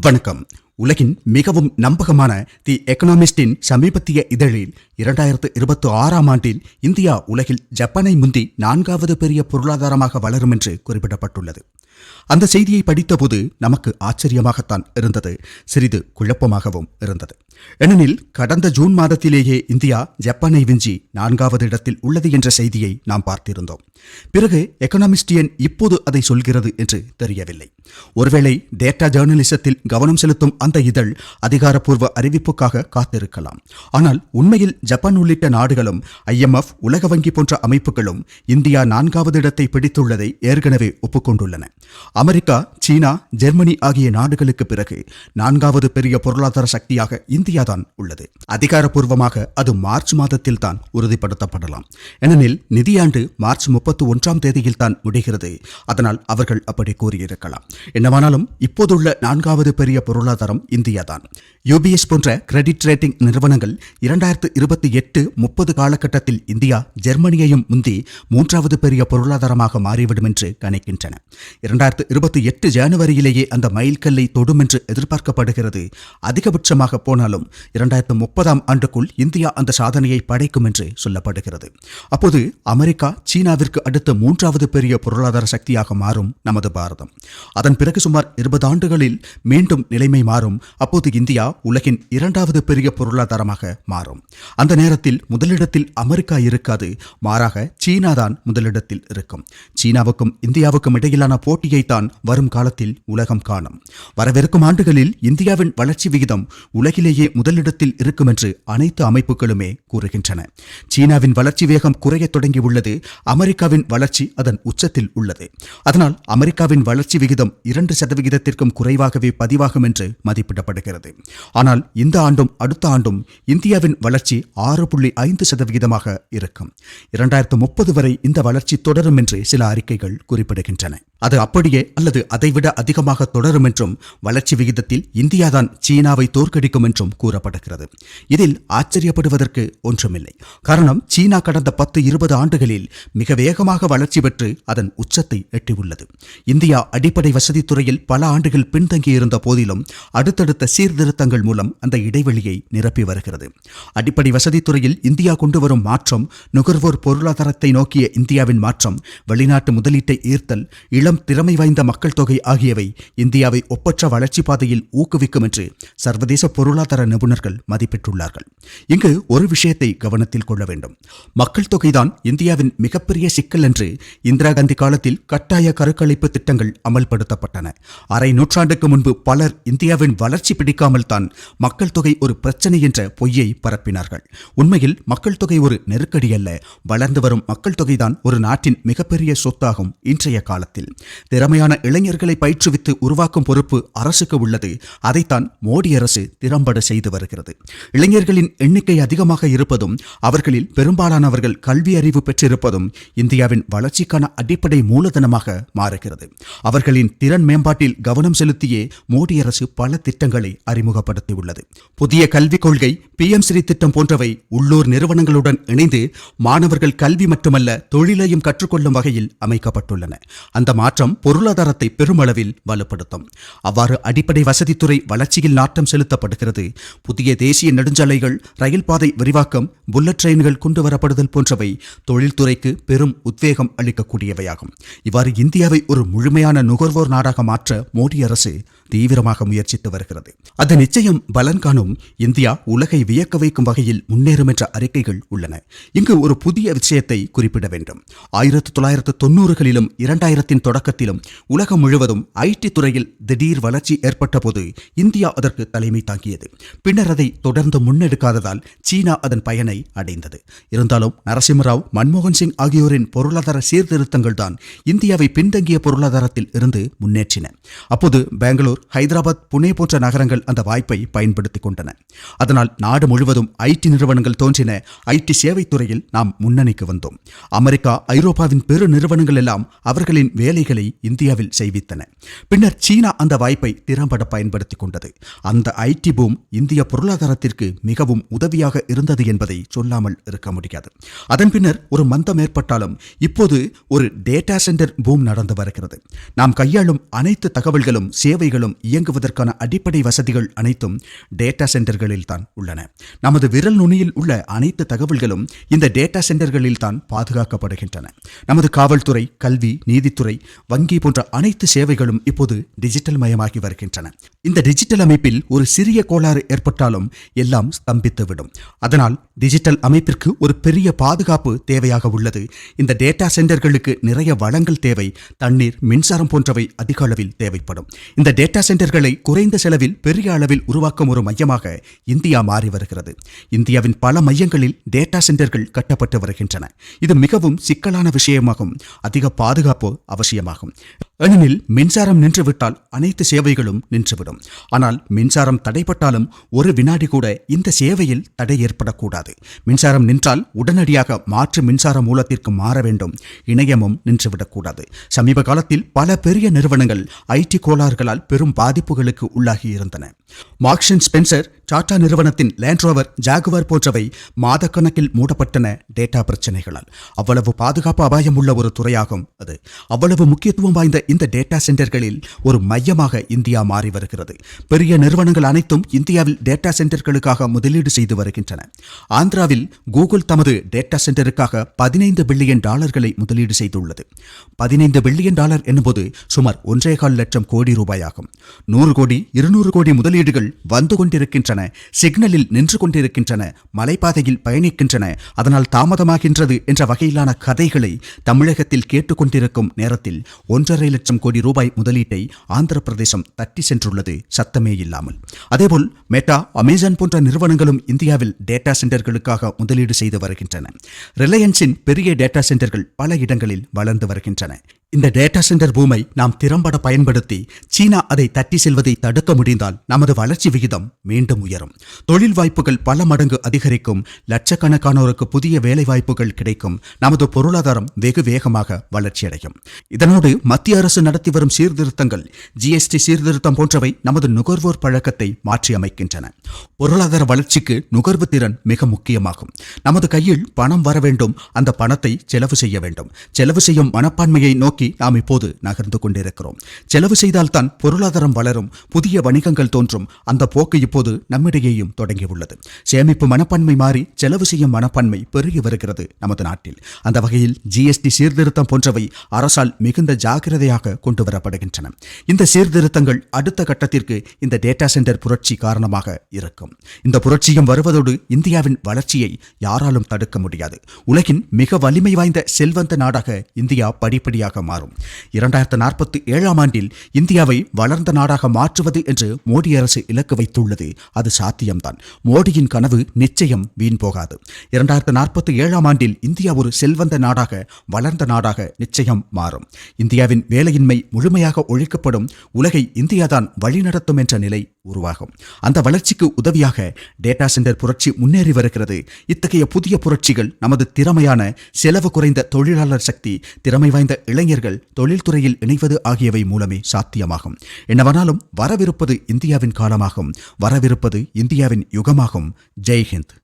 வணக்கம். உலகின் மிகவும் நம்பகமான தி எக்கனாமிஸ்டின் சமீபத்திய இதழில் இரண்டாயிரத்து இருபத்தி ஆறாம் ஆண்டில் இந்தியா உலகில் ஜப்பானை முந்தி நான்காவது பெரிய பொருளாதாரமாக வளரும் என்று குறிப்பிடப்பட்டுள்ளது. அந்த செய்தியை படித்தபோது நமக்கு ஆச்சரியமாகத்தான் இருந்தது. சிறிது குழப்பமாகவும் இருந்தது. ஏனெனில் கடந்த ஜூன் மாதத்திலேயே இந்தியா ஜப்பானை விஞ்சி நான்காவது இடத்தில் உள்ளது என்ற செய்தியை நாம் பார்த்திருந்தோம். பிறகு எக்கனாமிஸ்டியன் இப்போது அதை சொல்கிறது என்று தெரியவில்லை. ஒருவேளை டேட்டா ஜேர்னலிசத்தில் கவனம் செலுத்தும் அந்த இதழ் அதிகாரப்பூர்வ அறிவிப்புக்காக காத்திருக்கலாம். ஆனால் உண்மையில் ஜப்பான் உள்ளிட்ட நாடுகளும் ஐஎம்எஃப் உலக வங்கி போன்ற அமைப்புகளும் இந்தியா நான்காவது இடத்தை பிடித்துள்ளதை ஏற்கனவே ஒப்புக்கொண்டுள்ளன. அமெரிக்கா சீனா ஜெர்மனி ஆகிய நாடுகளுக்கு பிறகு நான்காவது பெரிய பொருளாதார சக்தியாக இந்தியாதான் உள்ளது. அதிகாரப்பூர்வமாக அது மார்ச் மாதத்தில் தான் உறுதிப்படுத்தப்படலாம். ஏனெனில் நிதியாண்டு மார்ச் முப்பத்தி ஒன்றாம் தேதியில் தான் முடிகிறது. அதனால் அவர்கள் அப்படி கூறியிருக்கலாம். என்னவானாலும் இப்போதுள்ள நான்காவது பெரிய பொருளாதாரம் இந்தியாதான். யூபிஎஸ் போன்ற கிரெடிட் ரேட்டிங் நிறுவனங்கள் இரண்டாயிரத்து இருபத்தி எட்டு முப்பது காலகட்டத்தில் இந்தியா ஜெர்மனியையும் முந்தி மூன்றாவது பெரிய பொருளாதாரமாக மாறிவிடும் என்று கணிக்கின்றன. இரண்டாயிரத்து இருபத்தி எட்டு ஜனவரியிலேயே அந்த மைல்கல்லை தொடும் என்று எதிர்பார்க்கப்படுகிறது. அதிகபட்சமாக போனாலும் இரண்டாயிரத்து முப்பதாம் ஆண்டுக்குள் இந்தியா அந்த சாதனையை படைக்கும் என்று சொல்லப்படுகிறது. அப்போது அமெரிக்கா சீனாவிற்கு அடுத்த மூன்றாவது பெரிய பொருளாதார சக்தியாக மாறும் நமது பாரதம். அதன் பிறகு சுமார் இருபது ஆண்டுகளில் மீண்டும் நிலைமை மாறும். அப்போது இந்தியா உலகின் இரண்டாவது பெரிய பொருளாதாரமாக மாறும். அந்த நேரத்தில் முதலிடத்தில் அமெரிக்கா இருக்காது. மாறாக சீனா தான் முதலிடத்தில் இருக்கும். சீனாவுக்கும் இந்தியாவுக்கும் இடையிலான போட்டியை தான் வரும் காலத்தில் உலகம் காணும். வரவிருக்கும் ஆண்டுகளில் இந்தியாவின் வளர்ச்சி விகிதம் உலகிலேயே முதலிடத்தில் இருக்கும் என்று அனைத்து அமைப்புகளுமே கூறுகின்றன. சீனாவின் வளர்ச்சி வேகம் குறையத் தொடங்கியுள்ளது. அமெரிக்காவின் வளர்ச்சி அதன் உச்சத்தில் உள்ளது. அதனால் அமெரிக்காவின் வளர்ச்சி விகிதம் இரண்டு சதவிகிதத்திற்கும் குறைவாகவே பதிவாகும் என்று மதிப்பிடப்படுகிறது. ஆனால் இந்த ஆண்டும் அடுத்த ஆண்டும் இந்தியாவின் வளர்ச்சி ஆறு புள்ளி ஐந்து சதவிகிதமாக இருக்கும். இரண்டாயிரத்து முப்பது வரை இந்த வளர்ச்சி தொடரும் என்று சில அறிக்கைகள் குறிப்பிடுகின்றன. அது அப்படியே அல்லது அதைவிட அதிகமாக தொடரும் என்றும் வளர்ச்சி விகிதத்தில் இந்தியாதான் சீனாவை தோற்கடிக்கும் என்றும் கூறப்படுகிறது. இதில் ஆச்சரியப்படுவதற்கு ஒன்றுமில்லை. காரணம் சீனா கடந்த பத்து இருபது ஆண்டுகளில் மிக வேகமாக வளர்ச்சி பெற்று அதன் உச்சத்தை எட்டியுள்ளது. இந்தியா அடிப்படை வசதி துறையில் பல ஆண்டுகள் பின்தங்கியிருந்த போதிலும் அடுத்தடுத்த சீர்திருத்தங்கள் மூலம் அந்த இடைவெளியை நிரப்பி வருகிறது. அடிப்படை வசதி துறையில் இந்தியா கொண்டு வரும் மாற்றம் நுகர்வோர் பொருளாதாரத்தை நோக்கிய இந்தியாவின் மாற்றம் வெளிநாட்டு முதலீட்டை ஈர்த்தல் இள இளம் திறமை வாய்ந்த மக்கள் தொகை ஆகியவை இந்தியாவை ஒப்பற்ற வளர்ச்சி பாதையில் ஊக்குவிக்கும் என்று சர்வதேச பொருளாதார நிபுணர்கள் மதிப்பிட்டுள்ளார்கள் இங்கு ஒரு விஷயத்தை கவனத்தில் கொள்ள வேண்டும். மக்கள் தொகைதான் இந்தியாவின் மிகப்பெரிய சிக்கல் என்று இந்திரா காந்தி காலத்தில் கட்டாய கருக்கலைப்பு திட்டங்கள் அமல்படுத்தப்பட்டன. அரை நூற்றாண்டுக்கு முன்பு பலர் இந்தியாவின் வளர்ச்சி பிடிக்காமல் தான் மக்கள் தொகை ஒரு பிரச்சனை என்ற பொய்யை பரப்பினார்கள். உண்மையில் மக்கள் தொகை ஒரு நெருக்கடி அல்ல. வளர்ந்து வரும் மக்கள் தொகைதான் ஒரு நாட்டின் மிகப்பெரிய சொத்தாகும் இன்றைய காலத்தில். திறமையான இளைஞர்களை பயிற்றுவித்து உருவாக்கும் பொறுப்பு அரசுக்கு உள்ளது. அதைத்தான் மோடி அரசு திறம்பட செய்து வருகிறது. இளைஞர்களின் எண்ணிக்கை அதிகமாக இருப்பதும் அவர்களில் பெரும்பாலானவர்கள் கல்வி அறிவு பெற்றிருப்பதும் இந்தியாவின் வளர்ச்சிக்கான அடிப்படை மூலதனமாக மாறுகிறது. அவர்களின் திறன் மேம்பாட்டில் கவனம் செலுத்தியே மோடி அரசு பல திட்டங்களை அறிமுகப்படுத்தியுள்ளது. புதிய கல்விக் கொள்கை பிஎம் ஸ்ரீ திட்டம் போன்றவை உள்ளூர் நிறுவனங்களுடன் இணைந்து மாணவர்கள் கல்வி மட்டுமல்ல தொழிலையும் கற்றுக்கொள்ளும் வகையில் அமைக்கப்பட்டுள்ளன. அந்த மாற்றம் பொருளாதாரத்தை பெருமளவில் வலுப்படுத்தும். அவ்வாறு அடிப்படை வசதித்துறை வளர்ச்சியில் நாட்டம் செலுத்தப்படுகிறது. புதிய தேசிய நெடுஞ்சாலைகள் ரயில் பாதை விரிவாக்கம் புல்லட் ட்ரெயின்கள் கொண்டு வரப்படுதல் போன்றவை தொழில்துறைக்கு பெரும் உத்வேகம் அளிக்கக்கூடியவையாகும். இவ்வாறு இந்தியாவை ஒரு முழுமையான நுகர்வோர் நாடாக மாற்ற மோடி அரசு தீவிரமாக முயற்சித்து வருகிறது. அது நிச்சயம் பலன் காணும். இந்தியா உலகை வியக்க வைக்கும் வகையில் முன்னேறும் என்ற அறிக்கைகள் உள்ளன. இங்கு ஒரு புதிய விஷயத்தை குறிப்பிட வேண்டும். ஆயிரத்தி தொள்ளாயிரத்து தொண்ணூறுகளிலும் இரண்டாயிரத்தின் தொடக்கத்திலும் உலகம் முழுவதும் ஐடி துறையில் திடீர் வளர்ச்சி ஏற்பட்ட போது இந்தியா அதற்கு தலைமை தாங்கியது. பின்னர் அதை தொடர்ந்து முன்னெடுக்காததால் சீனா அதன் பயனை அடைந்தது. இருந்தாலும் நரசிம்மராவ் மன்மோகன் சிங் ஆகியோரின் பொருளாதார சீர்திருத்தங்கள் தான் இந்தியாவை பின்தங்கிய பொருளாதாரத்தில் இருந்து முன்னேற்றின. அப்போது பெங்களூர் ஹைதராபாத் புனே போன்ற நகரங்கள் அந்த வாய்ப்பை பயன்படுத்திக் கொண்டன. அதனால் நாடு முழுவதும் ஐடி நிறுவனங்கள் தோன்றின. ஐடி சேவை துறையில் நாம் முன்னணிக்கு வந்தோம். அமெரிக்கா ஐரோப்பாவின் பெரு நிறுவனங்கள் எல்லாம் அவர்களின் வேலைகளை இந்தியாவில் செய்வித்தன. பின்னர் சீனா அந்த வாய்ப்பை திறம்பட பயன்படுத்திக் கொண்டது. அந்த ஐடி பூம் இந்திய பொருளாதாரத்திற்கு மிகவும் உதவியாக இருந்தது என்பதை சொல்லாமல் இருக்க முடியாது. அதன் பின்னர் ஒரு மந்தம் ஏற்பட்டாலும் இப்போது ஒரு டேட்டா சென்டர் பூம் நடந்து வருகிறது. நாம் கையாளும் அனைத்து தகவல்களும் சேவைகளும் இயங்குவதற்கான அடிப்படை வசதிகள் அனைத்தும் டேட்டா சென்டர்களில் தான் உள்ளன. நமது விரல் நுனியில் உள்ள அனைத்து தகவல்களும் இந்த டேட்டா சென்டர்களில் தான் பாதுகாக்கப்படுகின்றன. நமது காவல்துறை கல்வி நீதித்துறை வங்கி போன்ற அனைத்து சேவைகளும் இப்போது டிஜிட்டல் மயமாகி வருகின்றன. இந்த டிஜிட்டல் அமைப்பில் ஒரு சிறிய கோளாறு ஏற்பட்டாலும் எல்லாம் ஸ்தம்பித்துவிடும். அதனால் டிஜிட்டல் அமைப்பிற்கு ஒரு பெரிய பாதுகாப்பு தேவையாக உள்ளது. இந்த டேட்டா சென்டர்களுக்கு நிறைய வளங்கள் தேவை. தண்ணீர் மின்சாரம் போன்றவை அதிக அளவில் தேவைப்படும். இந்த டேட்டா சென்டர்களை குறைந்த செலவில் பெரிய அளவில் உருவாக்கும் ஒரு மையமாக இந்தியா மாறி வருகிறது. இந்தியாவின் பல மையங்களில் டேட்டா சென்டர்கள் கட்டப்பட்டு வருகின்றன. இது மிகவும் சிக்கலான விஷயமாகும். அதிக பாதுகாப்பு அவசியமாகும். ஏனெனில் மின்சாரம் நின்றுவிட்டால் அனைத்து சேவைகளும் நின்றுவிடும். ஆனால் மின்சாரம் தடைப்பட்டாலும் ஒரு வினாடி கூட இந்த சேவையில் தடை ஏற்படக்கூடாது. மின்சாரம் நின்றால் உடனடியாக மாற்று மின்சார மூலத்திற்கு மாற வேண்டும். இணையமும் நின்றுவிடக்கூடாது. சமீப காலத்தில் பல பெரிய நிறுவனங்கள் ஐடி கோளாறுகளால் பெரும் பாதிப்புகளுக்கு உள்ளாகி இருந்தன. மார்க்ஸ் ஸ்பென்சர் டாடா நிறுவனத்தின் லேண்ட் ரோவர் ஜாகுவார் போன்றவை மாதக்கணக்கில் மூடப்பட்டன டேட்டா பிரச்சனைகளால். அவ்வளவு பாதுகாப்பு அபாயம் உள்ள ஒரு துறையாகும் அது. அவ்வளவு முக்கியத்துவம் வாய்ந்த இந்த டேட்டா சென்டர்களில் ஒரு மையமாக இந்தியா மாறி வருகிறது. பெரிய நிறுவனங்கள் அனைத்தும் இந்தியாவில் டேட்டா சென்டர்களுக்காக முதலீடு செய்து வருகின்றன. ஆந்திராவில் கூகுள் தமது டேட்டா சென்டருக்காக பதினைந்து பில்லியன் டாலர்களை முதலீடு செய்துள்ளது. பதினைந்து பில்லியன் டாலர் என்னும்போது சுமார் ஒன்றே கால் லட்சம் கோடி ரூபாயாகும். நூறு கோடி இருநூறு கோடி முதலீடுகள் வந்து கொண்டிருக்கின்றன சிக்னலில் நின்று கொண்டிருக்கின்றன மலைப்பாதையில் பயணிக்கின்றன அதனால் தாமதமாகின்றது என்ற வகையிலான கதைகளை தமிழகத்தில் கேட்டுக்கொண்டிருக்கும் நேரத்தில் ஒன்றரை லட்சம் கோடி ரூபாய் முதலீட்டை ஆந்திர பிரதேசம் தட்டி சென்றுள்ளது சத்தமே இல்லாமல். அதேபோல் மெட்டா அமேசான் போன்ற நிறுவனங்களும் இந்தியாவில் டேட்டா சென்டர்களுக்காக முதலீடு செய்து வருகின்றன. ரிலையன்ஸின் பெரிய டேட்டா சென்டர்கள் பல இடங்களில் வளர்ந்து வருகின்றன. இந்த டேட்டா சென்டர் பூமை நாம் திறம்பட பயன்படுத்தி சீனா அதை தட்டி செல்வதை தடுக்க முடிந்தால் நமது வளர்ச்சி விகிதம் மீண்டும் உயரும். தொழில் வாய்ப்புகள் பல மடங்கு அதிகரிக்கும். லட்சக்கணக்கானோருக்கு புதிய வேலை வாய்ப்புகள் கிடைக்கும். நமது பொருளாதாரம் வெகு வேகமாக வளர்ச்சியடையும் இதனோடு மத்திய அரசு நடத்தி வரும் சீர்திருத்தங்கள் ஜிஎஸ்டி சீர்திருத்தம் போன்றவை நமது நுகர்வோர் பழக்கத்தை மாற்றியமைக்கின்றன பொருளாதார வளர்ச்சிக்கு நுகர்வு திறன் மிக முக்கியமாகும். நமது கையில் பணம் வர வேண்டும். அந்த பணத்தை செலவு செய்ய வேண்டும். செலவு செய்யும் மனப்பான்மையை நோக்கி நாம் இப்போது நகர்ந்து கொண்டிருக்கிறோம். செலவு செய்தால்தான் பொருளாதாரம் வளரும் புதிய வணிகங்கள் தோன்றும். அந்த போக்கு இப்போது நம்மிடையேயும் தொடங்கியுள்ளது. சேமிப்பு மனப்பான்மை மாறி செலவு செய்யும் மனப்பான்மை பெருகி வருகிறது நமது நாட்டில். அந்த வகையில் ஜிஎஸ்டி சீர்திருத்தம் போன்றவை அரசால் மிகுந்த ஜாக்கிரதையாக கொண்டு வரப்படுகின்றன. இந்த சீர்திருத்தங்கள் அடுத்த கட்டத்திற்கு இந்த டேட்டா சென்டர் புரட்சி காரணமாக இருக்கும். இந்த புரட்சியும் வருவதோடு இந்தியாவின் வளர்ச்சியை யாராலும் தடுக்க முடியாது. உலகின் மிக வலிமை வாய்ந்த செல்வந்த நாடாக இந்தியா படிப்படியாக மாறும். இரண்டாயிரத்து நாற்பத்தி ஏழாம் ஆண்டில் இந்தியாவை வளர்ந்த நாடாக மாற்றுவது என்று மோடி அரசு இலக்கு வைத்துள்ளது. அது சாத்தியம்தான். மோடியின் கனவு நிச்சயம் வீண் போகாது. இரண்டாயிரத்து நாற்பத்தி ஏழாம் ஆண்டில் இந்தியா ஒரு செல்வந்த நாடாக வளர்ந்த நாடாக நிச்சயம் மாறும். இந்தியாவின் வேலையின்மை முழுமையாக ஒழிக்கப்படும். உலகை இந்தியாதான் வழிநடத்தும் என்ற நிலை உருவாகும். அந்த வளர்ச்சிக்கு உதவியாக டேட்டா சென்டர் புரட்சி முன்னேறி வருகிறது. இத்தகைய புதிய புரட்சிகள் நமது திறமையான செலவு குறைந்த தொழிலாளர் சக்தி திறமை வாய்ந்த இளைஞர்கள் தொழில்துறையில் இணைவது ஆகியவை மூலமே சாத்தியமாகும். என்னவனாலும் வரவிருப்பது இந்தியாவின் காலமாகும். வரவிருப்பது இந்தியாவின் யுகமாகும். ஜெய்ஹிந்த்